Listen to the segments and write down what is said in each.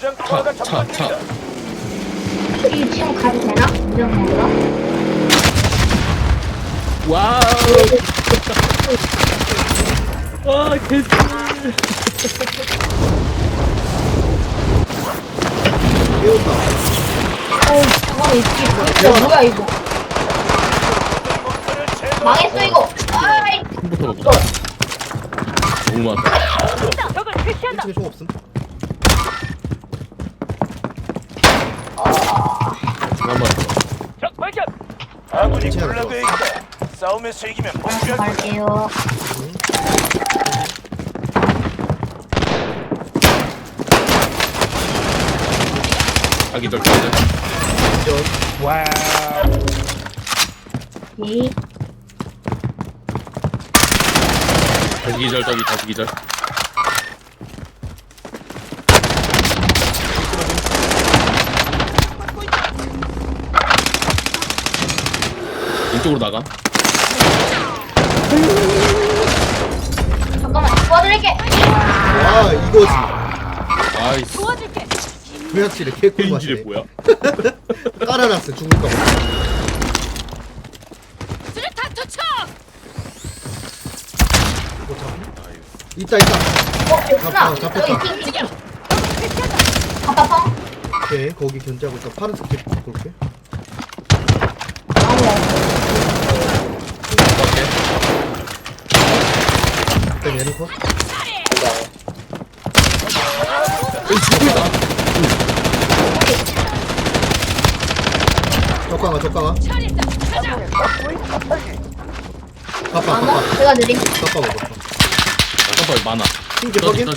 무장 투하가 차, 접근 차. 중이다. 이 지금 가도 되나? 무정 먹으러? 와우. 와, 개꿀. 어우, 저거 이게 뭐야, 뭐야, 이거. 목표를 제거. 망했어, 이거. 아이, 컴퓨터 먹고. 너무 많다. 적을 표시한다. 1층에 총 없음. 아군이 굴러돼 있다. 싸움에서 이기면. 갈게요. 자기 절까지. 오케이. 다시 기절, 저기 다시 기절. 왼쪽으로 나가. 잠깐만, 도와드릴게. 와 이거지. 아이씨. 도와줄게. 부야치를 개꿀 페인지를 맛이네. 뭐야? 깔아놨어 죽을까 봐. 수류탄 투척. 이거 잡- 있다 있다. 어, 됐구나. 잡혔다, 잡혔다. 여기 핑, 핑. 아빠빵. 오케이 거기 견제하고 있다. 파란색 집 볼게. 얘는 컷. 적강아 적강아. 처리했다. 가자. 가빠 아, 가빠. 제가 느린. 가빠 먹었다. 잠깐만 많아. 핑계 확인.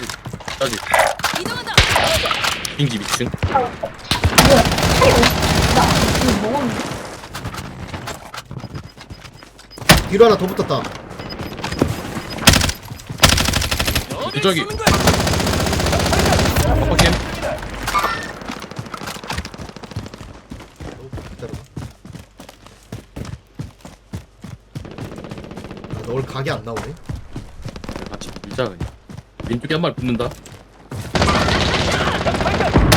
이동한다. 빙기 어디 나 이거 먹었는데. 뒤로 하나 더 붙었다. 저기. 아빠 캠. 기다려봐. 아, 널 각이 안 나오네. 같이 밀자 그냥. 왼쪽에 한 마리 붙는다.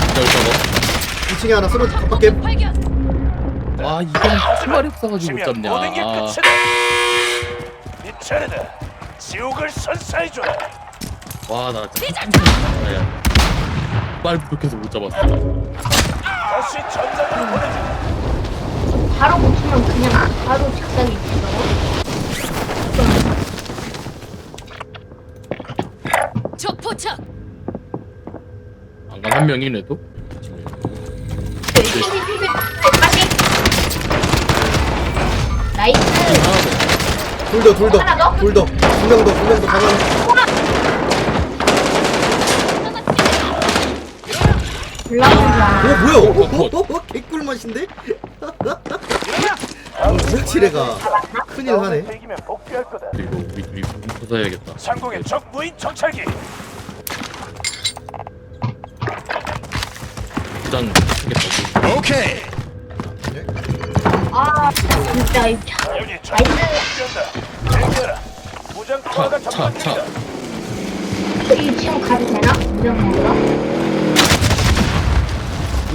기절 저거. 2층에 하나 쓰러져. 갑박겜. 발견. 아 이건 총알이 없어가지고 못 잡냐. 모든 게 아, 끝이다. 네 차례다. 지옥을 선사해줘라. 와나 진짜. 야. 빨리 부족해서 못 잡았어. 다시 전장으로 보내줘. 바로 고치면 그냥 바로 착각이 있어. 적 포착. 안간 한 명이네도. 다시. 나이스. 둘 더, 둘 더. 하나 더? 둘 더. 두 명 더, 두 명 더. 가만. 알아. 오, 뭐야? 어, 어, 어, 어, 개꿀 맛인데? 부치레가 큰일 하네. 이기면 복귀할 거다. 그리고 우리 둘이 부숴야겠다. 상공의 적 무인 정찰기. 하겠다. 오케이. 아, 진짜 이 차. 여기 적 복귀한다. 대기하라. 무장 투하가 차, 접근 차, 중이다. 이 지금 가도 되나? 무정 먹으러?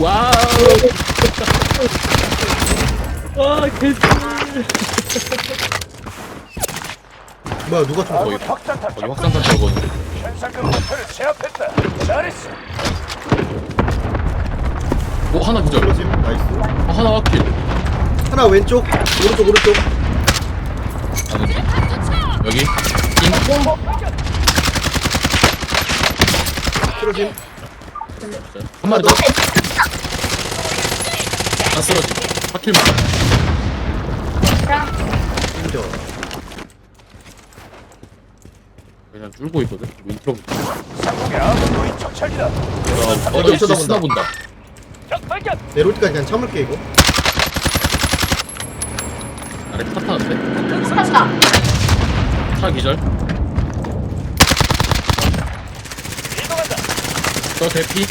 와우. 아 개꿀. 뭐야, 누가 총 아군 거기? 확산탄 거기 접근 확산탄 저거. 현상금 목표를 제압했다. 잘했어. 오 하나 기절. 그러지? 나이스. 아, 하나 확킬. 하나 왼쪽, 오른쪽, 오른쪽. 투척. 여기. 쓰러짐. 한 마리 더. 다 쓰러지. 확킬만. 인정. 그냥 줄고 있거든. 윈트로. 상공의 아군. 어, 어디 쳐다본다. 쓰나 본다. 적 발견. 내려올 때까지 그냥 참을게, 이거. 아래 차 타는데? 탔다. 차 기절. 이동한다. 저 대피.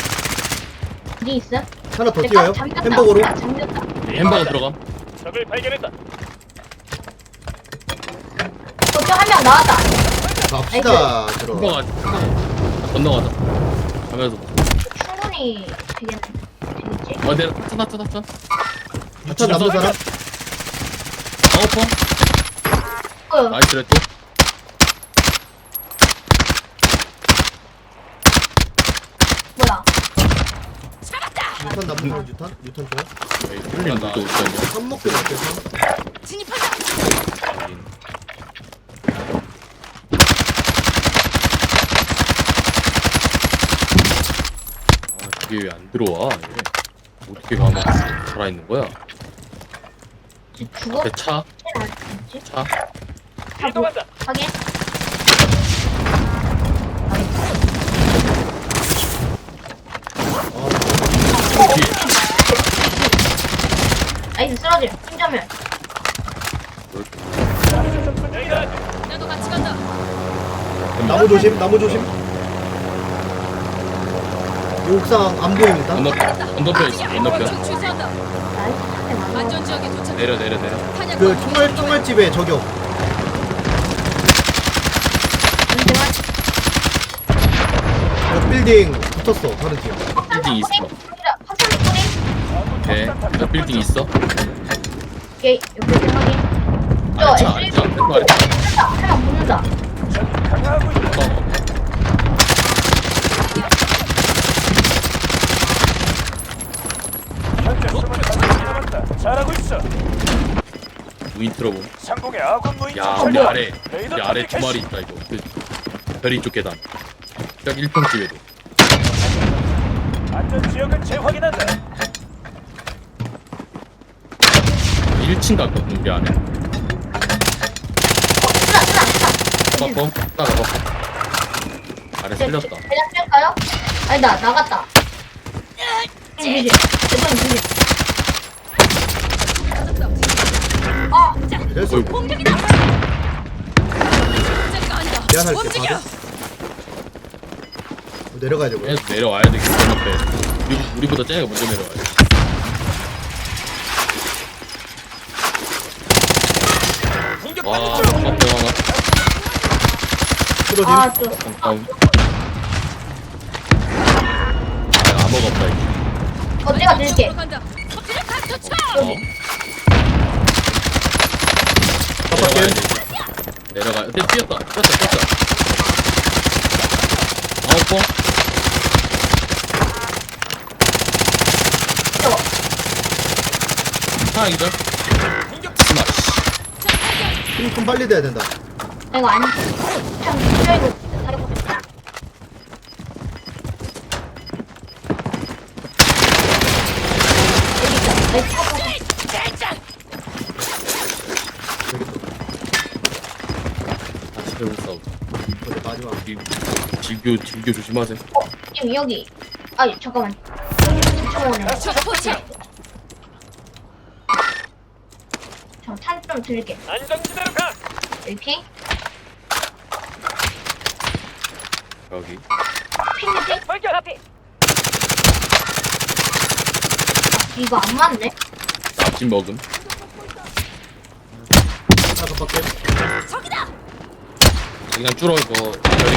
어디 있어? 하나 더 뛰어요. 잠겼다. 햄버거로. 아, 잠겼다. 햄버거 들어감. 적을 발견했다. 저쪽 한명 나왔다. 갑시다, 들어. 햄버거. 건너가자. 가면서. 충분히 천천히 되겠, 되겠지? 어 내려 탔다 탔다 탔다 유탄 남는 사람? 아웃펑 어, 나이스 레또 뭐야? 유탄 남는 사람 유탄? 유탄 좋아? 흘림 또 있었냐 삼 먹기로 어때? 삼? 진입한다. 아 그게 왜 안 들어와 얘. 어떻게 가만 살아있는 거야 죽어? 앞에 차? 아니지? 차? 이동한다. 확인? 나이스 쓰러짐. 팀전멸. 나도 같이 간다. 나무 조심 나무 조심 이 옥상 안 보입니다 건너편 건너편 있어 건너편 총 취소한다. 나이스. 한대 맞아. 안전 지역에 도착. 내려 내려 내려 탄약 그 총알 총알 집에 저격 인증한. 그 빌딩 붙었어 다른 팀 빌딩 있어? 오케이 저 빌딩 있어 오케이. 여기 확인. 저 아래 차 붙는다. 하나 붙는다. 적이 강화하고 있다. 어, 현재 23명 남았다. 잘하고 있어. 무인 트러블 상공의 아군 무인 야. 우리 아래 우리 아래 두 마리. 있다 이거 그 별이 쪽 계단 딱 1평 집에도 안전 지역을 재확인한다. 1층 갔거든 우리 안에 쓰나, 쓰나, 쓰나. 빠뻥 따가 봐 아래 살렸다 대장 뺄까요? 아니다, 나갔다. 주지, 대장 주지. 아, 어이구 공격이다. 움직여. 내려가야 계속 내려와야 돼 우리, 우리보다 쟤네가 먼저 내려와야 돼 쓰러짐 아, 저, 다운. 아, 암호가 없다, 이거. 어, 내가 터쳐. 어. 내려가야 돼. 내려가. 근데 뛰었다. 뛰었다. 뛰었다. 아홉 번. 저, 하나 기절. 하나. 씨. 힘좀 빨리 돼야 된다 내가 안, 참, 어, 젠장. 다시 배울 싸움. 마지막 조심하세요. 어, 지금 여기. 아, 잠깐만. 잠깐만요. 적 포착. 저탄좀 드릴게. 안전지대로 가. 이렇게. 여기. 핑. 발견. 아, 이거 안 맞네? 납집 먹음. 하나 밖에 적이다. 그냥 줄어, 이거. 별이.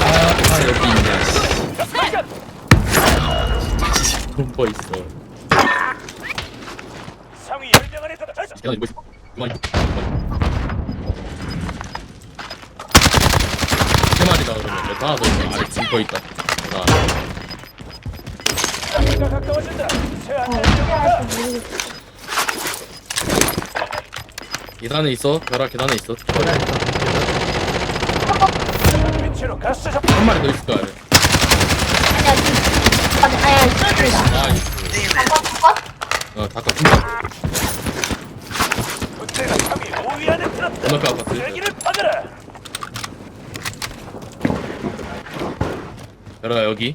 아, 아, 여기 있냐, 씨. 발견. 있어. 상위 10명 안에 들어. 계단 이거 있어. 이만 세 마리다 그러면 몇 하나 더 있다. 가까워진다. 어, 지역으로 가. 할지 모르겠어. 계단에 있어. 벼라 계단에 있어. 있다 위치로 가스 접근. 한 마리 더 있을 거야. 아니야, 지금. 아니, 아니야. 아, 있어. 잠깐, 잠깐. 어. 군대가 상위 5위 안에 들었다. 건너편 아파트. 받아라. 벼라 여기.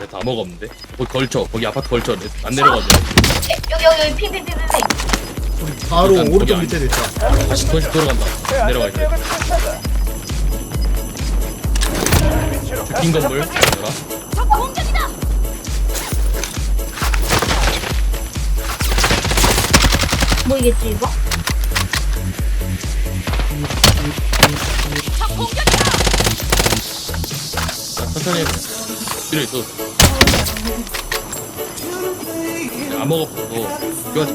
네, 다 먹었는데. 거기 걸쳐. 거기 아파트 걸쳐. 안 내려가죠. 여기, 여기, 여기, 핑, 핑, 핑, 핑, 핑. 바로 일단 오른쪽 밑에도 있다 다시 다시 돌아간다. 새 내려가 안전 있어. 지역을 표시한다. 위치로 긴 가스 건물. 적 공격이다. 뭐이겠지, 이거? 천천히 해. 필요 있어. 안 먹었어. 이거 하지.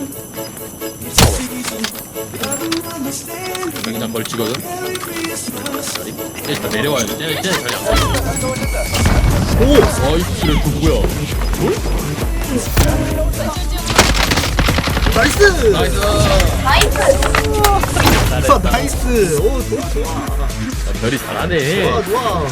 그냥 걸치거든. 일단 내려와야 돼. 쟤네 쟤네 자리 안 돼. 오, 어이 그래 그 뭐야? 나이스! 나이스. 나이스. 아, 나이스! 오, 좋아, 좋아. 아, 별이 잘하네. 좋아 좋아